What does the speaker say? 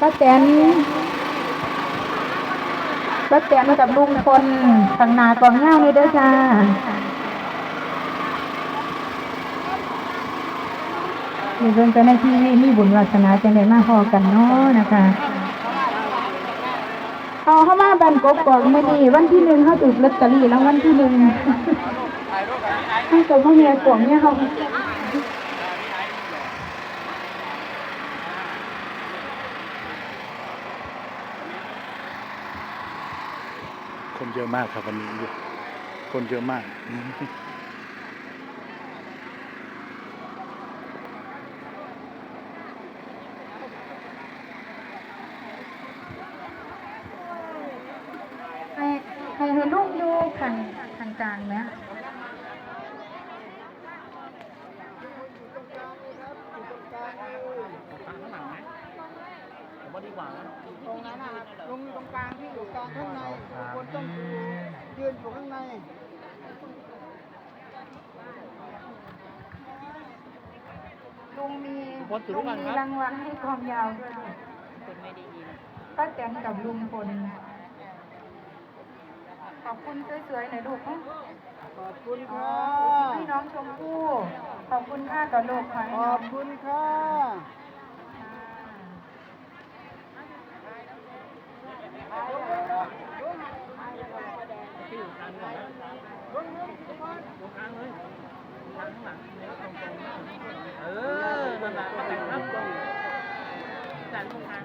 ป้าแตนป้าแตนมากับลุงพลทางนากองเงาเลยเด้อจ้ามีเรื่องเจ้าหน้าที่มีบุญวาสนาจังไดมาพอกันเนาะนะคะเอาเข้ามาบันกบกอกมื่อนี้วันที่หนึ่งเขาถูกลอตเตอรี่รางวัลที่หนึ่งให้ตัวพ่อเมียกล่องเนี่ยเขา คนเยอะมากครับวันนี้ คนเยอะมาก ให้ให้ให้ลูกดูขันขันกลางนะตรงนั้นนะครับลงตรงกลางที่อยู่กลางข้างในคนต้ องยืนอยู่ข้างในลุงมีลุงมีรางวัลให้ความยาวด้วยป้าแตนกับลุงพลขอบคุณสวยๆหน่อยลูกนะขอบคุณอ๋ค่ะอพี่น้องชมพู่ ขอบคุณค่ากับโลกค่ะขอบคุณค่ะ ตรงกลางเลยทางข้างหลังเนี่ยตรงตรงเออมันมาแต่งภาพตรงแต่ตรงกาง